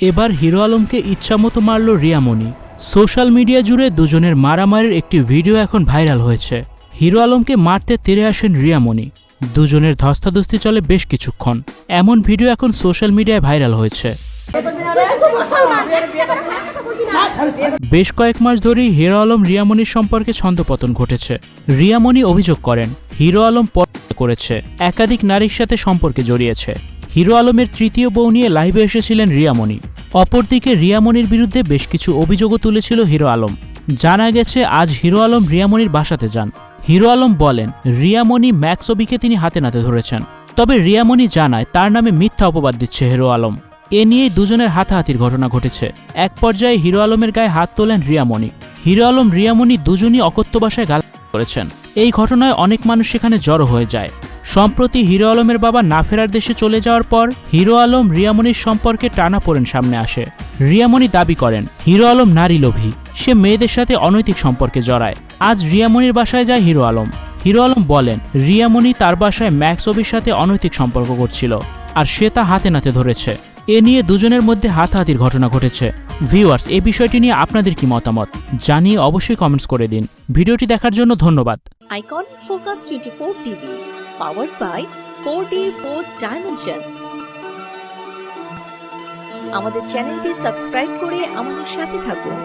এবার হিরো আলমকে ইচ্ছামতো মারল রিয়ামণি। সোশ্যাল মিডিয়া জুড়ে দুজনের মারামারির একটি ভিডিও এখন ভাইরাল হয়েছে। হিরো আলমকে মারতে তেরে আসেন রিয়ামণি। দুজনের ধস্তাধস্তি চলে বেশ কিছুক্ষণ। এমন ভিডিও এখন সোশ্যাল মিডিয়ায় ভাইরাল হয়েছে। বেশ কয়েক মাস ধরেই হিরো আলম রিয়ামণির সম্পর্কে ছন্দপতন ঘটেছে। রিয়ামণি অভিযোগ করেন হিরো আলম করেছে। একাধিক নারীর সাথে সম্পর্কে জড়িয়েছে। হিরো আলমের তৃতীয় বউ নিয়ে লাইভে এসেছিলেন রিয়ামণি। অপরদিকে রিয়ামণির বিরুদ্ধে বেশ কিছু অভিযোগও তুলেছিল হিরো আলম। জানা গেছে, আজ হিরো আলম রিয়ামণির বাসাতে যান। হিরো আলম বলেন, রিয়ামণি ম্যাক্সবিকে তিনি হাতে নাতে ধরেছেন। তবে রিয়ামণি জানায়, তার নামে মিথ্যা অপবাদ দিচ্ছে হিরো আলম। এ নিয়েই দুজনের হাতাহাতির ঘটনা ঘটেছে। এক পর্যায়ে হিরো আলমের গায়ে হাত তোলেন রিয়ামণি। হিরো আলম, রিয়ামণি দুজনই অকথ্য ভাষায় গাল করেছেন। এই ঘটনায় অনেক মানুষ সেখানে জড়ো হয়ে যায়। সম্প্রতি হিরো আলমের বাবা না ফেরার দেশে চলে যাওয়ার পর হিরো আলম রিয়ামণির সম্পর্কে টানা পড়েন সামনে আসে। রিয়ামণি দাবি করেন হিরো আলম নারী লোভী। সে মেয়েদের সাথে অনৈতিক সম্পর্কে জড়ায়। আজ রিয়ামণির বাসায় যায় হিরো আলম। হিরো আলম বলেন রিয়ামণি তার বাসায় ম্যাক্স অবির সাথে অনৈতিক সম্পর্ক করছিল আর সে তা হাতে নাতে ধরেছে। এ নিয়ে দুজনের মধ্যে হাতাহাতির ঘটনা ঘটেছে। ভিউয়ার্স এই বিষয়টি নিয়ে আপনাদের কি মতামত? জানিয়ে অবশ্যই কমেন্টস করে দিন। ভিডিওটি দেখার জন্য ধন্যবাদ। Icon Focus 24 TV, powered by 4D 4th Dimension. আমাদের চ্যানেলটি সাবস্ক্রাইব করে আমাদের সাথে থাকুন